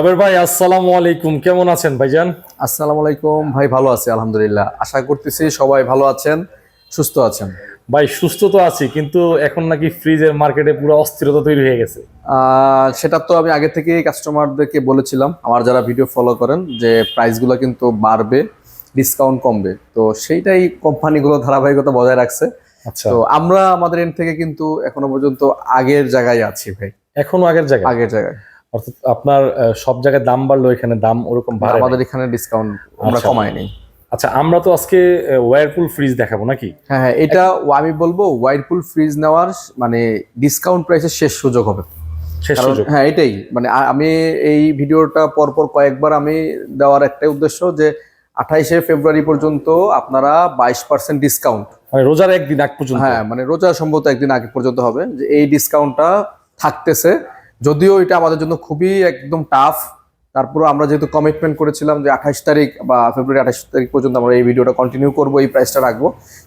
সাবের ভাই আসসালামু আলাইকুম। কেমন আছেন ভাইজান? আসসালামু আলাইকুম। ভাই ভালো আছি আলহামদুলিল্লাহ। আশা করতেছি সবাই ভালো আছেন সুস্থ আছেন। ভাই সুস্থ তো আছি কিন্তু এখন নাকি ফ্রিজের মার্কেটে পুরো অস্থিরতা তৈরি হয়ে গেছে। সেটা তো আমি আগে থেকে কাস্টমারদেরকে বলেছিলাম। আমার যারা ভিডিও ফলো করেন যে প্রাইসগুলো কিন্তু বাড়বে ডিসকাউন্ট কমবে। তো সেইটাই কোম্পানিগুলো ধারাবাহিকতা বজায় রাখছে। আচ্ছা। তো আমরা আমাদের এন্ড থেকে কিন্তু এখনও পর্যন্ত আগের জায়গায় আছি ভাই। এখনও আগের জায়গায়? আগের জায়গায়। অর্থাৎ আপনার সব জায়গায় দাম বাড়লো এখানে দাম ওরকম বাড়ে আমাদের এখানে ডিসকাউন্ট আমরা আচ্ছা। কমাই নেই। আচ্ছা আমরা তো আজকে ওয়ারপুল ফ্রিজ দেখাবো নাকি? হ্যাঁ হ্যাঁ এটা আমি বলব ওয়াইরপুল ফ্রিজ নেওয়ার মানে ডিসকাউন্ট প্রাইসের শেষ সুযোগ হবে। হ্যাঁ এটাই মানে আমি এই ভিডিওটা পরপর কয়েকবার আমি দেওয়ার একটাই উদ্দেশ্য যে আঠাইশে ফেব্রুয়ারি পর্যন্ত আপনারা বাইশ পার্সেন্ট ডিসকাউন্ট মানে রোজার একদিন আগ পর্যন্ত। হ্যাঁ মানে রোজা সম্ভবত একদিন আগে পর্যন্ত হবে যে এই ডিসকাউন্টটা থাকতেছে। যদিও এটা আমাদের জন্য খুবই একদম টাফ তারপর আমরা যেহেতু কমিটমেন্ট করেছিলাম যে আঠাশ তারিখ বা ফেব্রুয়ারি আঠাশ তারিখ পর্যন্ত আমরা এই ভিডিওটা কন্টিনিউ করব এই প্রাইসটা রাখব।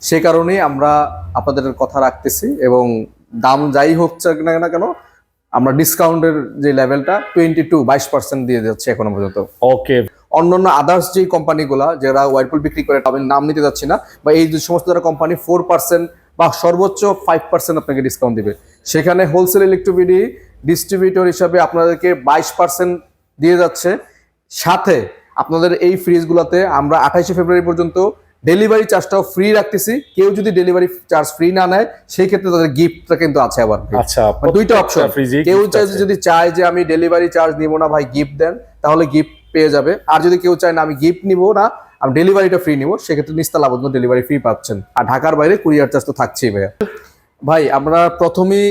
সে কারণেই আমরা আপনাদের কথা রাখতেছি এবং দাম যাই হচ্ছে না না কেন আমরা ডিসকাউন্টের যে লেভেলটা টোয়েন্টি টু বাইশ পার্সেন্ট দিয়ে যাচ্ছে এখনও পর্যন্ত। ওকে অন্যান্য আদার্স যে কোম্পানিগুলা যারা ওয়ারপুল বিক্রি করে আমি নাম নিতে যাচ্ছি না বা এই যে সমস্ত যারা কোম্পানি ফোর পার্সেন্ট বা সর্বোচ্চ ফাইভ পার্সেন্ট আপনাকে ডিসকাউন্ট দিবে। সেখানে হোলসেল ইলেকট্রিবিটি ডিস্ট্রিবিউটর হিসাবে আপনাদেরকে বাইশ পার্সেন্ট দিয়ে যাচ্ছে। সাথে আপনাদের এই ফ্রিজগুলোতে আমরা আঠাইশে ফেব্রুয়ারি পর্যন্ত ডেলিভারি চার্জটাও ফ্রি রাখতেছি। কেউ যদি ডেলিভারি চার্জ ফ্রি না নেয় সেই ক্ষেত্রে তাদের গিফটটা কিন্তু আছে আবার। আচ্ছা মানে দুইটা অপশন কেউ চাই যদি চায় যে আমি ডেলিভারি চার্জ নিব না ভাই গিফট দেন তাহলে গিফট পেয়ে যাবে। আর যদি কেউ চায় না আমি গিফট নিব না আমি ডেলিভারিটা ফ্রি নিব সেক্ষেত্রে নিস্তালা পর্যন্ত ডেলিভারি ফ্রি পাচ্ছেন। আর ঢাকার বাইরে কুরিয়ার চার্জ তো থাকছেই ভাইয়া। ভাই আমরা প্রথমেই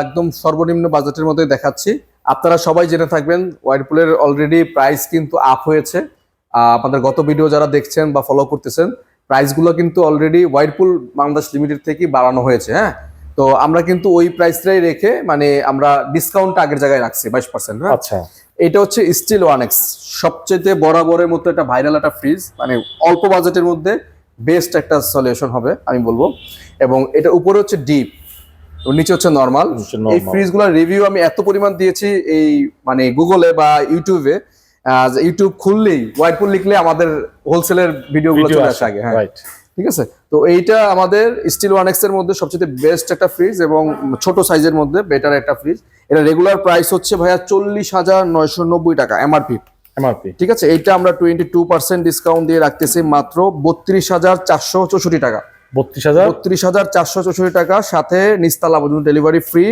একদম সর্বনিম্ন বাজেটের মধ্যে দেখাচ্ছি। আপনারা সবাই জেনে থাকবেন ওয়াইরপুলের অলরেডি প্রাইস কিন্তু আপ হয়েছে। আপনাদের গত ভিডিও যারা দেখছেন বা ফলো করতেছেন প্রাইসগুলো কিন্তু অলরেডি ওয়াইরপুল বাংলাদেশ লিমিটেড থেকে বাড়ানো হয়েছে হ্যাঁ? তো আমরা কিন্তু ওই প্রাইসটাই রেখে মানে আমরা ডিসকাউন্ট আগের জায়গায় রাখছি বাইশ পার্সেন্ট হ্যাঁ? আচ্ছা। এটা হচ্ছে স্টিল ওয়ান এক্স সবচেয়ে বরাবরের মতো একটা ভাইরাল একটা ফ্রিজ মানে অল্প বাজেটের মধ্যে। বেস্ট একটা সলিউশন হবে আমি বলব। এবং এটা উপরে হচ্ছে ডিপ নিচে হচ্ছে নর্মাল। এই। ফ্রিজগুলোর রিভিউ আমি এত পরিমাণ দিয়েছি এই মানে গুগলে বা ইউটিউবে ইউটিউব খুললেই হোয়াইটপুল লিখলে আমাদের হোলসেলের ভিডিওগুলো ভিডিও চলে আসে আগে হ্যাঁ। ঠিক আছে? তো এইটা আমাদের স্টিল ওয়ান এক্সের মধ্যে সবচেয়ে বেস্ট একটা ফ্রিজ এবং ছোট সাইজের মধ্যে বেটার একটা ফ্রিজ এটা রেগুলার প্রাইস হচ্ছে ভাইয়া চল্লিশ হাজার নয়শো নব্বই টাকা এমআরপি এমআরপি ঠিক আছে এইটা আমরা টোয়েন্টি টু পার্সেন্ট ডিসকাউন্ট দিয়ে রাখতেছি মাত্র বত্রিশ হাজার চারশো চৌষট্টি টাকা। বত্রিশ হাজার? বত্রিশ হাজার চারশো চৌষট্টি টাকা সাথে নিস্তালা পর্যন্ত ডেলিভারি ফ্রি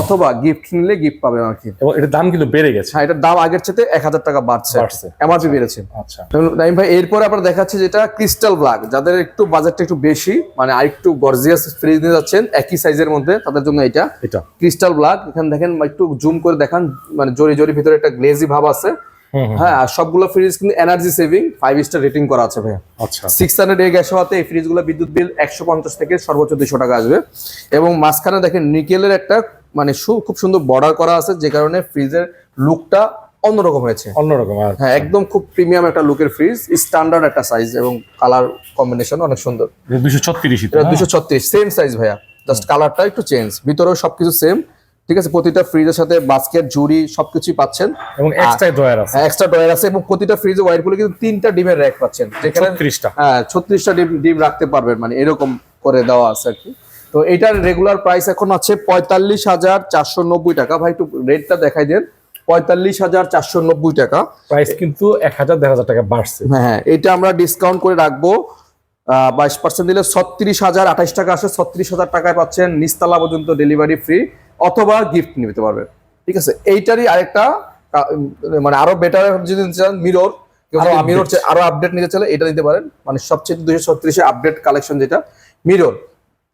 অথবা গিফট নিলে গিফট পাবেন আর কি। এবং এটার দাম কিন্তু বেড়ে গেছে। হ্যাঁ এটার দাম আগের চেয়ে এক হাজার টাকা বাড়ছে। এমআরপি বেড়েছে। আচ্ছা। নাইম ভাই এরপরে আপনার দেখাচ্ছে যেটা ক্রিস্টাল ব্ল্যাক যাদের একটু বাজেটটা একটু বেশি মানে আরেকটু গর্জিয়াস ফ্রিজ নিয়ে যাচ্ছেন একই সাইজের মধ্যে তাদের জন্য এটা। এটা। ক্রিস্টাল ব্ল্যাক এখানে দেখেন একটু জুম করে দেখান মানে জরি জরি ভিতরে একটা গ্লেজি ভাব আছে। হ্যাঁ আর সবগুলো ফ্রিজ কিন্তু energy saving five star rating করা আছে ভাইয়া। আচ্ছা। সিক্স হান্ড্রেড এ গ্যাস হওয়াতে এই ফ্রিজগুলো বিদ্যুৎ বিল একশো পঞ্চাশ থেকে সর্বোচ্চ দুশো টাকা আসবে। এবং মাঝখানে দেখেন নিকেলের একটা মানে খুব সুন্দর বর্ডার করা আছে যে কারণে ফ্রিজের লুকটা অন্যরকম হয়েছে। অন্যরকম হ্যাঁ একদম খুব প্রিমিয়াম একটা লুকের ফ্রিজ স্ট্যান্ডার্ড একটা সাইজ এবং কালার কম্বিনেশন অনেক সুন্দর। দুশো ছত্রিশ দুশো ছত্রিশ সেম সাইজ ভাইয়া। জাস্ট কালারটা একটু চেঞ্জ ভিতরেও সবকিছু সেম ঠিক আছে প্রতিটা ফ্রিজের সাথে বাস্কেট ঝুড়ি সবকিছুই পাচ্ছেন। এবং এক্সট্রা ড্রয়ার আছে। এক্সট্রা ডয়ার আছে এবং প্রতিটা ফ্রিজে ওয়াইরপুলে কিন্তু তিনটা ডিমের র্যাক পাচ্ছেন। যেখানে ছত্রিশটা। হ্যাঁ ছত্রিশটা ডিম ডিম রাখতে পারবেন মানে এরকম করে দেওয়া আছে আর কি। তো এটার রেগুলার প্রাইস এখন আছে পঁয়তাল্লিশ হাজার চারশো নব্বই টাকা। ভাই একটু রেটটা দেখাই দেন। পঁয়তাল্লিশ হাজার চারশো নব্বই টাকা। প্রাইস কিন্তু এক হাজার দেড় হাজার টাকা বাড়ছে। হ্যাঁ হ্যাঁ এটা আমরা ডিসকাউন্ট করে রাখব। বাইশ পার্সেন্ট দিলে ছত্রিশ হাজার আঠাশ টাকা আসে। ছত্রিশ হাজার টাকায় পাচ্ছেন নিস্তালা পর্যন্ত ডেলিভারি ফ্রি অথবা গিফট নিতে পারবেন ঠিক আছে? এইটারই আরেকটা মানে আরও বেটার যদি চান মিরর মিরর আরও আপডেট নিতে চাইলে এটা নিতে পারেন। মানে সবচেয়ে দুইশো ছত্রিশে আপডেট কালেকশন যেটা মিরর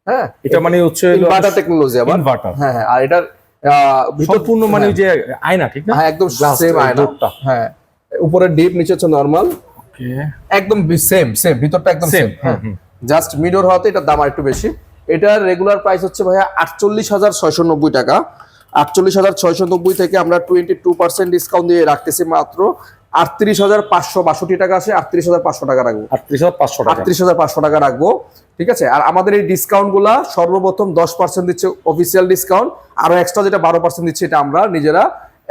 হ্যাঁ? এটা মানে হচ্ছে ইনভার্টার টেকনোলজি আবার। ইনভার্টার হ্যাঁ হ্যাঁ আর এটার আহ, সম্পূর্ণ মানে যে আয়না ঠিক না? হ্যাঁ একদম সেম আয়না। হ্যাঁ উপরে ডিপ নিচে হচ্ছে নর্মাল একদম সেম সেম ভিতরটা একদম সেম সেম হ্যাঁ। জাস্ট মিডর হওয়াতে এটার দাম আর একটু বেশি। এটার রেগুলার প্রাইস হচ্ছে ভাইয়া আটচল্লিশ হাজার ছয়শো নব্বই টাকা। আটচল্লিশ হাজার ছয়শো নব্বই থেকে আমরা টোয়েন্টি টু পার্সেন্ট ডিসকাউন্ট দিয়ে রাখতেছি মাত্র আটত্রিশ হাজার পাঁচশো বাষট্টি টাকা আসে আটত্রিশ হাজার পাঁচশো টাকা রাখব। আটত্রিশ হাজার পাঁচশো টাকা। আটত্রিশ হাজার পাঁচশো টাকা রাখব ঠিক আছে? আর আমাদের এই ডিসকাউন্টগুলা সর্বপ্রথম দশ পার্সেন্ট দিচ্ছে অফিসিয়াল ডিসকাউন্ট আরও এক্সট্রা যেটা বারো পার্সেন্ট দিচ্ছে এটা আমরা নিজেরা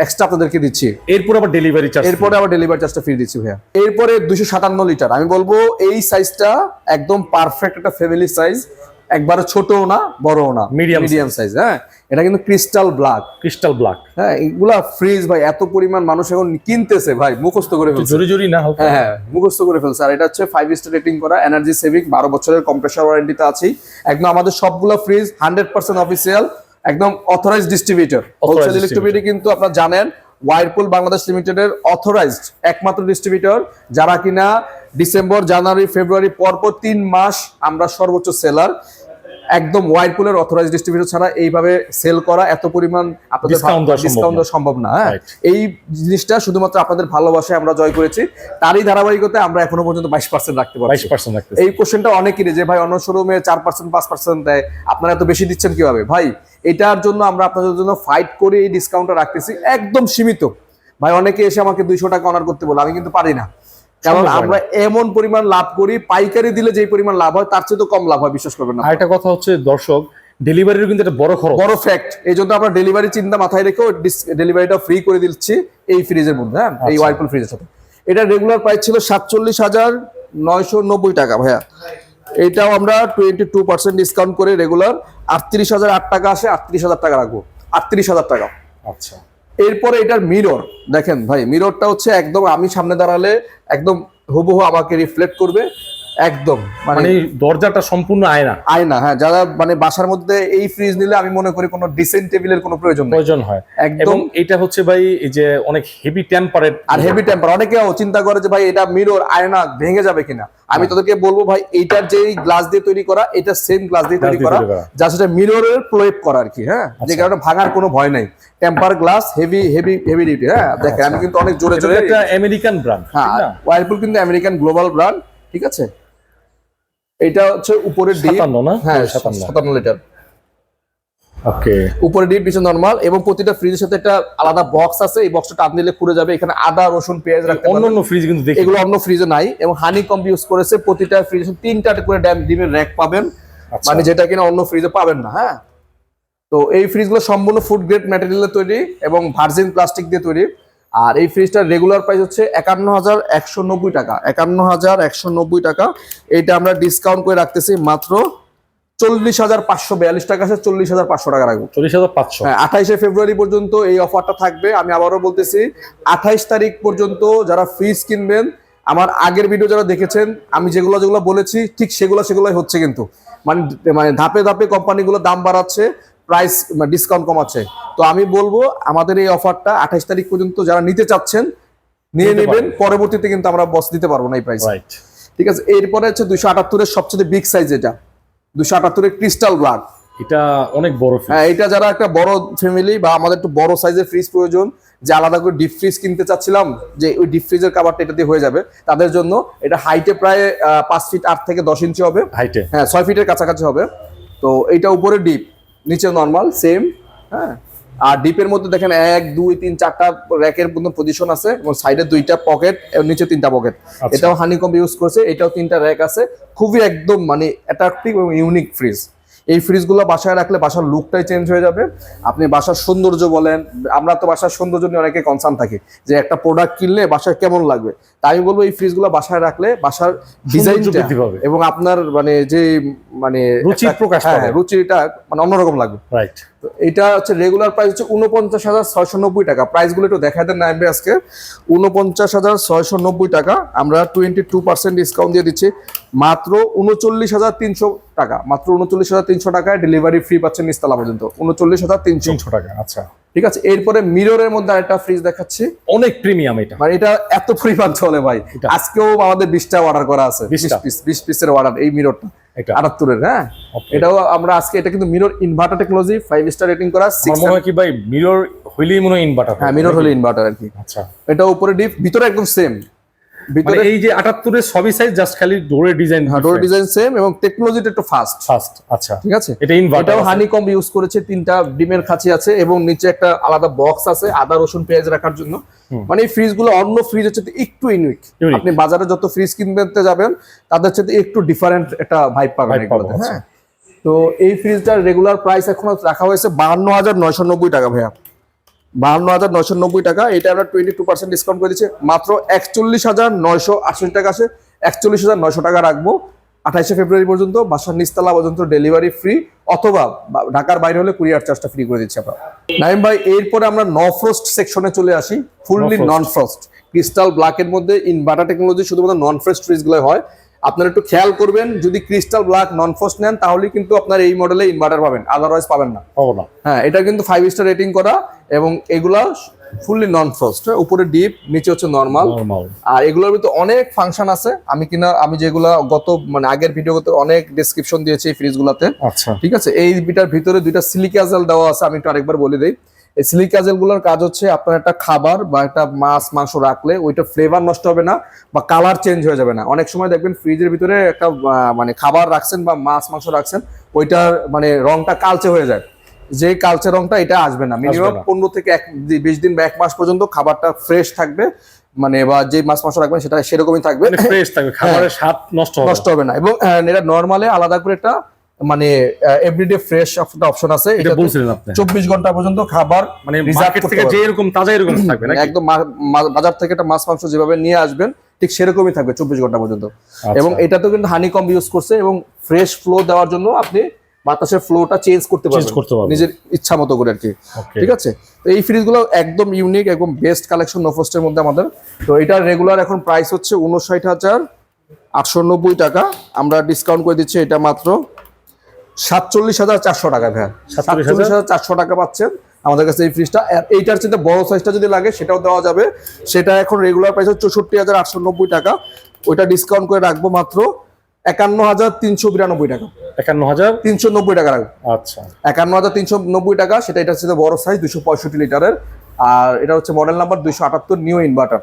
এক্সট্রা আপনাদেরকে দিচ্ছি। এরপর আবার ডেলিভারি চার্জ এরপরে আবার ডেলিভারি চার্জটা ফ্রি দিচ্ছি ভাইয়া। এরপরে দুশো সাতান্ন লিটার আমি বলব এই সাইজটা একদম পারফেক্ট একটা ফ্যামিলি সাইজ একবারে ছোটও না বড়ও না Medium মিডিয়াম সাইজ হ্যাঁ? এটা কিন্তু ক্রিস্টাল ব্ল্যাক ক্রিস্টাল ব্ল্যাক হ্যাঁ এগুলা ফ্রিজ ভাই এত পরিমাণ মানুষ এখন কিনতেছে ভাই মুখস্থ করে ফেলছে। জোরে জোরে না হালকা হ্যাঁ হ্যাঁ মুখস্থ করে ফেলছে। আর এটা হচ্ছে ফাইভ স্টার রেটিং করা এনার্জি সেভিং বারো বছরের কম্প্রেসার ওয়ারেন্টিতে আছেই একদম আমাদের সবগুলো ফ্রিজ হান্ড্রেড পার্সেন্ট অফিসিয়াল একদম অথরাইজ ডিস্ট্রিবিউটর হোলসেল ইলেকট্রিবিলিটি কিন্তু আপনারা জানেন ওয়াইরপুল বাংলাদেশ লিমিটেডের অথরাইজড একমাত্র ডিস্ট্রিবিউটর যারা কিনা ডিসেম্বর জানুয়ারি ফেব্রুয়ারি পরপর তিন মাস আমরা সর্বোচ্চ সেলার একদম ওয়াইরপুলের অথরাইজ ডিস্ট্রিবিউটর ছাড়া এইভাবে সেল করা এত পরিমাণ আপনাদের ডিসকাউন্ট সম্ভব না। হ্যাঁ? এই জিনিসটা শুধুমাত্র আপনাদের ভালোবাসায় আমরা জয় করেছি। তারই ধারাবাহিকতায় আমরা এখনও পর্যন্ত বাইশ পার্সেন্ট রাখতে রাখতেছে। এই কোশ্চেনটা অনেকেরই যে ভাই অন্য শোরুমে চার পার্সেন্ট পাঁচ পার্সেন্ট দেয় আপনারা এত বেশি দিচ্ছেন কীভাবে? ভাই এটার জন্য আমরা আপনাদের জন্য ফাইট করে এই ডিসকাউন্টটা রাখতেছি একদম সীমিত। ভাই অনেকে এসে আমাকে দুইশো টাকা অনার করতে বলে আমি কিন্তু পারি না। কারণ আমরা এমন পরিমাণ লাভ করি পাইকারি দিলে যেই পরিমাণ লাভ হয় তার চেয়ে তো কম লাভ হয় বিশ্বাস করবেন না আর একটা কথা হচ্ছে দর্শক ডেলিভারির কিন্তু একটা বড় খরচ। বড় ফ্যাক্ট এই জন্য আমরা ডেলিভারি চিন্তা মাথায় রেখেও ডেলিভারিটা ফ্রি করে দিচ্ছি এই ফ্রিজের মধ্যে হ্যাঁ? এই আচ্ছা। ওয়াইপুল ফ্রিজের সাথে। এটা রেগুলার প্রাইস ছিল সাতচল্লিশ হাজার নয়শো নব্বই টাকা ভাইয়া। এটাও আমরা টোয়েন্টি টু পার্সেন্ট ডিসকাউন্ট করে রেগুলার আটত্রিশ হাজার আট টাকা আসে আটত্রিশ হাজার টাকা রাখব। আটত্রিশ হাজার টাকা। আচ্ছা। এরপরে এটার মিরর দেখেন ভাই মিররটা হচ্ছে একদম আমি সামনে দাঁড়ালে একদম হুবহু আমাকে রিফ্লেক্ট করবে একদম মানে মানে দরজাটা সম্পূর্ণ আয়না। আয়না হ্যাঁ যারা মানে বাসার মধ্যে এই ফ্রিজ নিলে আমি মনে করি কোনো ডিসেন্ট টেবিলের কোনো প্রয়োজন প্রয়োজন হয়। একদম। এটা হচ্ছে ভাই এই যে অনেক হেভি টেম্পারেট আর হেভি টেম্পার অনেকে চিন্তা করে যে ভাই এটা মিরর আয়না ভেঙে যাবে কিনা। আমি তাদেরকে বলব ভাই এইটার যে গ্লাস দিয়ে তৈরি করা এটা সেম গ্লাস দিয়ে তৈরি করা। যা সেটা মিররের প্রয়োগ করা আর কি হ্যাঁ? যে আচ্ছা। কারণে ভাঙার কোনো ভয় নাই। Temper glass heavy heavy heavy duty হ্যাঁ? দেখেন আমি কিন্তু অনেক জোরে এটা জোরে একটা আমেরিকান ব্র্যান্ড হ্যাঁ ওয়ারপুল কিন্তু আমেরিকান গ্লোবাল ব্র্যান্ড ঠিক আছে? এটা হচ্ছে ডিপ সাতান্ন না? হ্যাঁ সাতান্ন। সাতান্ন লিটার ওকে। উপরে ডিপ পিছনে নর্মাল এবং প্রতিটা ফ্রিজের সাথে একটা আলাদা বক্স আছে এই বক্সটা টান দিলে খুলে যাবে। এখানে আদা রসুন পেঁয়াজ রাখতে অন্য ফ্রিজ কিন্তু দেখি এগুলো অন্য ফ্রিজে নাই এবং হানি কম ইউজ করেছে প্রতিটা ফ্রিজে তিনটা করে ড্যাম ডিমের র্যাক পাবেন। আচ্ছা। মানে যেটা কিনা অন্য ফ্রিজে পাবেন না হ্যাঁ? তো এই ফ্রিজগুলো সম্পূর্ণ ফুড গ্রেড ম্যাটেরিয়ালে তৈরি এবং ভার্জিন প্লাস্টিক দিয়ে তৈরি। আর এই ফ্রিজটার রেগুলার প্রাইস হচ্ছে একান্ন হাজার একশো নব্বই টাকা। একান্ন হাজার একশো নব্বই টাকা। এইটা আমরা ডিসকাউন্ট করে রাখতেছি মাত্র চল্লিশ হাজার পাঁচশো বিয়াল্লিশ টাকা আছে চল্লিশ হাজার পাঁচশো টাকা রাখব। চল্লিশ হাজার পাঁচশো। হ্যাঁ আঠাইশে ফেব্রুয়ারি পর্যন্ত এই অফারটা থাকবে। আমি আবারও বলতেছি আঠাইশ তারিখ পর্যন্ত যারা ফ্রিজ কিনবেন আমার আগের ভিডিও যারা দেখেছেন আমি যেগুলো যেগুলো বলেছি ঠিক সেগুলো সেগুলোই হচ্ছে কিন্তু। মানে মানে ধাপে ধাপে কোম্পানিগুলো দাম বাড়াচ্ছে প্রাইস ডিসকাউন্ট কমাচ্ছে। তো আমি বলব আমাদের এই অফারটা আঠাইশ তারিখ পর্যন্ত যারা নিতে চাচ্ছেন নিয়ে নেবেন। পরবর্তীতে কিন্তু আমরা বস দিতে পারব না এই প্রাইস ঠিক আছে? এরপরে হচ্ছে দুশো আটাত্তরের সবচেয়ে বিগ সাইজ এটা। দুশো আটাত্তরের ক্রিস্টাল ব্লাড এটা অনেক বড় হ্যাঁ এটা যারা একটা বড় ফ্যামিলি বা আমাদের একটু বড় সাইজের ফ্রিজ প্রয়োজন যে আলাদা করে ডিপ ফ্রিজ কিনতে চাচ্ছিলাম যে ওই ডিপ ফ্রিজের কাভারটা এটা দিয়ে হয়ে যাবে তাদের জন্য এটা হাইটে প্রায় পাঁচ ফিট আট থেকে দশ ইঞ্চি হবে। হাইটে হ্যাঁ ছয় ফিটের কাছাকাছি হবে। তো এটা উপরে ডিপ নিচে নর্মাল সেম হ্যাঁ। আর ডিপের মধ্যে দেখেন এক দুই তিন চারটা র্যাকের মধ্যে পজিশন আছে এবং সাইডে দুইটা পকেট এবং নিচে তিনটা পকেট আচ্ছা। এটাও হানিকম ইউজ করছে এটাও তিনটা র্যাক আছে। খুবই একদম মানে অ্যাট্রাকটিভ এবং ইউনিক ফ্রিজ এই ফ্রিজগুলো বাসায় রাখলে বাসার লুকটাই চেঞ্জ হয়ে যাবে। আপনি বাসার সৌন্দর্য বলেন আমরা তো বাসার সৌন্দর্য নিয়ে অনেকে কনসার্ন থাকি যে একটা প্রোডাক্ট কিনলে বাসায় কেমন লাগবে। তাই আমি বলব এই ফ্রিজগুলো বাসায় রাখলে বাসার ডিজাইন এবং আপনার মানে যে মানে রুচির একটা- প্রকাশ হ্যাঁ, পাবে। রুচিটা মানে অন্যরকম লাগবে। রাইট তো এটা হচ্ছে রেগুলার প্রাইস হচ্ছে উনপঞ্চাশ হাজার ছয়শো নব্বই টাকা। প্রাইসগুলো একটু দেখা দেন না এমবি আজকে। উনপঞ্চাশ হাজার ছয়শো নব্বই টাকা। আমরা টোয়েন্টি টু পার্সেন্ট ডিসকাউন্ট দিয়ে দিচ্ছি। মাত্র উনচল্লিশ হাজার তিনশো টাকা। মাত্র উনচল্লিশ হাজার তিনশো টাকায় ডেলিভারি ফ্রি পাচ্ছেন নিস্তালা পর্যন্ত। উনচল্লিশ হাজার তিনশো টাকা আচ্ছা। ঠিক আছে? এরপরে মিররের মধ্যে আরেকটা ফ্রিজ দেখাচ্ছি। অনেক প্রিমিয়াম এটা। মানে এটা এত পরিমাণ চলে ভাই। আজকেও আমাদের বিশটা অর্ডার করা আছে। বিশ পিস বিশ পিসের অর্ডার এই মিররটা। আটাত্তরের হ্যাঁ? এটাও আমরা আজকে এটা কিন্তু mirror inverter technology five star rating করা মনে হয় কি ভাই মিরর হইলেই মনে হয় ইনভার্টার হ্যাঁ মিরর হলো ইনভার্টার আর কি। আচ্ছা। এটা উপরে ডিপ ভিতরে একদম সেম ভিতরে এই যে আটাত্তরের সবই সাইজ জাস্ট খালি ডোরের ডিজাইন ডোর ডিজাইন সেম এবং টেকনোলজিটা একটু ফাস্ট ফার্স্ট আচ্ছা। ঠিক আছে? এটা ইনভার্টার এটাও হানি ইউজ করেছে তিনটা ডিমের খাঁচি আছে এবং নিচে একটা আলাদা বক্স আছে আদা রসুন পেঁয়াজ রাখার জন্য। মানে এই ফ্রিজগুলো অন্য ফ্রিজ হচ্ছে একটু ইউনিক আপনি বাজারে যত ফ্রিজ কিনতে যাবেন তাদের সাথে একটু ডিফারেন্ট একটা ভাইব পাবেন এগুলোতে, আচ্ছা। হ্যাঁ তো এই ফ্রিজটার রেগুলার প্রাইস এখন রাখা হয়েছে বাহান্ন হাজার নয়শো নব্বই টাকা ভাইয়া। বাহান্ন হাজার নয়শো নব্বই টাকা। এটা আমরা টোয়েন্টি টু পার্সেন্ট ডিসকাউন্ট করে দিচ্ছি। মাত্র একচল্লিশ হাজার নয়শো আটষট্টি টাকা আছে। একচল্লিশ হাজার নয়শো টাকা রাখব। আঠাইশে ফেব্রুয়ারি পর্যন্ত বাসার নিচতলা পর্যন্ত ডেলিভারি ফ্রি অথবা ঢাকার বাইরে হলে কুরিয়ার চার্জটা ফ্রি করে দিচ্ছি আমরা। নাইম ভাই এরপরে আমরা ন ফ্রস্ট সেকশনে চলে আসি। ফুললি নন ফ্রস্ট ক্রিস্টাল ব্ল্যাকের মধ্যে ইনভার্টার টেকনোলজি শুধুমাত্র নন ফ্রস্ট ফ্রিজগুলো হয়। আপনারা একটু খেয়াল করবেন যদি ক্রিস্টাল ব্ল্যাক নন ফ্রস্ট নেন তাহলে কিন্তু আপনার এই মডেলে ইনভার্টার পাবেন আদারওয়াইজ পাবেন না। পাবো না। হ্যাঁ এটা কিন্তু ফাইভ স্টার রেটিং করা এবং এগুলা ফুললি নন ফ্রস্ট উপরে ডিপ নিচে হচ্ছে নর্মাল নর্মাল আর এগুলোর ভিতরে অনেক ফাংশন আছে আমি কিনা আমি যেগুলা গত মানে আগের ভিডিওতে অনেক ডেসক্রিপশন দিয়েছি এই ফ্রিজগুলোতে আচ্ছা। ঠিক আছে? এই বিটার ভিতরে দুইটা সিলিকাজেল দেওয়া আছে আমি একটু আরেকবার বলে দিই। এই সিলিকাজেলগুলোর কাজ হচ্ছে আপনার একটা খাবার বা একটা মাছ মাংস রাখলে ওইটা ফ্লেভার নষ্ট হবে না বা কালার চেঞ্জ হয়ে যাবে না। অনেক সময় দেখবেন ফ্রিজের ভিতরে একটা মানে খাবার রাখছেন বা মাছ মাংস রাখছেন ওইটার মানে রংটা কালচে হয়ে যায়। যে কালচে রংটা এটা আসবে না। মিনিমাম পনেরো থেকে এক বিশ দিন বা এক মাস পর্যন্ত খাবারটা ফ্রেশ থাকবে মানে বা যে মাছ মাংস রাখবেন সেটা সেরকমই থাকবে। মানে ফ্রেশ থাকবে। খাবারের স্বাদ নষ্ট নষ্ট হবে না। এবং এটা নর্মালে আলাদা করে একটা মানে এভরিডে ফ্রেশ একটা অপশন আছে। এটা এটা বলছিলেন আপনি। চব্বিশ ঘণ্টা পর্যন্ত খাবার মানে মার্কেট থেকে যে এরকম তাজা এরকম থাকবে নাকি? একদম বাজার থেকে একটা মাছ মাংস যেভাবে নিয়ে আসবেন ঠিক সেরকমই থাকবে চব্বিশ ঘণ্টা পর্যন্ত। এবং এটা তো কিন্তু হানি কম ইউজ করছে এবং ফ্রেশ ফ্লো দেওয়ার জন্য আপনি বাতাসের ফ্লোটা চেঞ্জ করতে পারবেন। নিজের ইচ্ছা মতো করে আর কি। ঠিক আছে? তো এই ফ্রিজগুলো একদম ইউনিক একদম বেস্ট কালেকশন নোফোস্টের মধ্যে আমাদের। তো এটার রেগুলার এখন প্রাইস হচ্ছে উনষাট হাজার আটশো নব্বই টাকা। আমরা ডিসকাউন্ট করে দিচ্ছি এটা মাত্র। সাতচল্লিশ হাজার চারশো টাকা 47,000 সাতচল্লিশ হাজার? চারশো টাকা পাচ্ছেন আমাদের কাছে এই ফ্রিজটা এইটার চেয়ে বড় সাইজটা যদি লাগে সেটাও দেওয়া যাবে। সেটা এখন রেগুলার প্রাইস হচ্ছে চৌষট্টি হাজার আটশো নব্বই টাকা। ওইটা ডিসকাউন্ট করে রাখব মাত্র একান্ন হাজার তিনশো বিরানব্বই টাকা। একান্ন হাজার তিনশো নব্বই টাকা রাখব। আচ্ছা। একান্ন হাজার তিনশো নব্বই টাকা সেটা এটা হচ্ছে বড় সাইজ দুশো পঁয়ষট্টি লিটারের আর এটা হচ্ছে মডেল নাম্বার দুইশো আটাত্তর নিউ ইনভার্টার